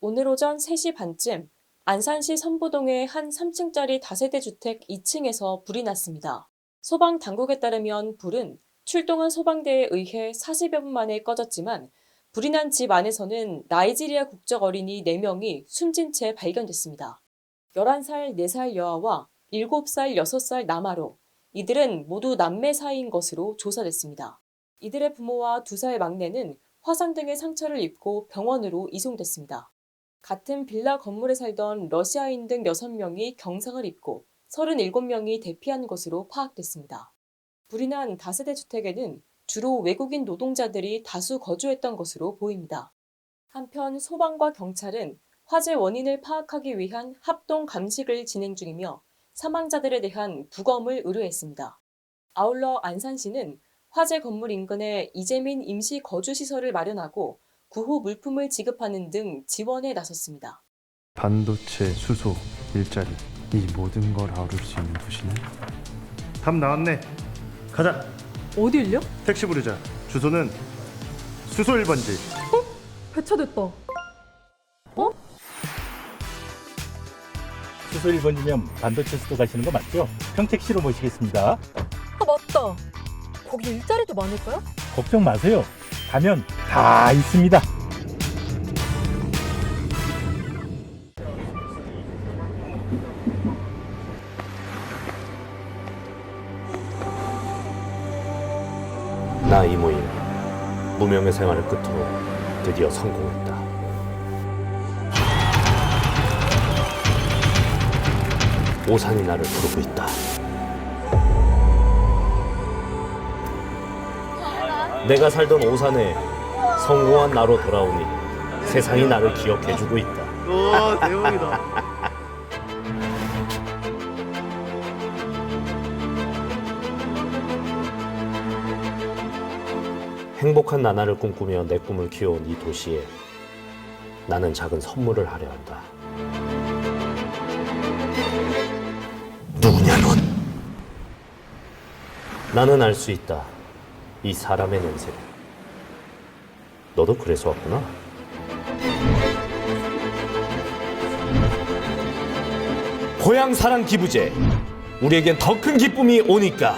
오늘 오전 3시 반쯤 안산시 선부동의 한 3층짜리 다세대 주택 2층에서 불이 났습니다. 소방 당국에 따르면 불은 출동한 소방대에 의해 40여 분 만에 꺼졌지만 불이 난 집 안에서는 나이지리아 국적 어린이 4명이 숨진 채 발견됐습니다. 11살, 4살 여아와 7살, 6살 남아로 이들은 모두 남매 사이인 것으로 조사됐습니다. 이들의 부모와 2살 막내는 화상 등의 상처를 입고 병원으로 이송됐습니다. 같은 빌라 건물에 살던 러시아인 등 6명이 경상을 입고 37명이 대피한 것으로 파악됐습니다. 불이 난 다세대 주택에는 주로 외국인 노동자들이 다수 거주했던 것으로 보입니다. 한편 소방과 경찰은 화재 원인을 파악하기 위한 합동 감식을 진행 중이며 사망자들에 대한 부검을 의뢰했습니다. 아울러 안산시는 화재 건물 인근에 이재민 임시 거주시설을 마련하고 구호 물품을 지급하는 등 지원에 나섰습니다. 반도체, 수소, 일자리 이 모든 걸 아우를 수 있는 도시는 답 나왔네. 가자. 어딜요? 택시 부르자. 주소는 수소 1번지. 배차됐다. 수소 1번이면 반도체 수도 가시는 거 맞죠? 평택시로 모시겠습니다. 아 맞다. 거기 일자리도 많을까요? 걱정 마세요. 가면 다 있습니다. 나 이 모임 무명의 생활을 끝으로 드디어 성공했다. 오산이 나를 부르고 있다. 내가 살던 오산에 성공한 나로 돌아오니 세상이 나를 기억해주고 있다. 와 대박이다. 행복한 나날을 꿈꾸며 내 꿈을 키워온 이 도시에 나는 작은 선물을 하려 한다. 누구냐 넌? 나는 알 수 있다. 이 사람의 냄새를. 너도 그래서 왔구나. 고향 사랑 기부제. 우리에겐 더 큰 기쁨이 오니까.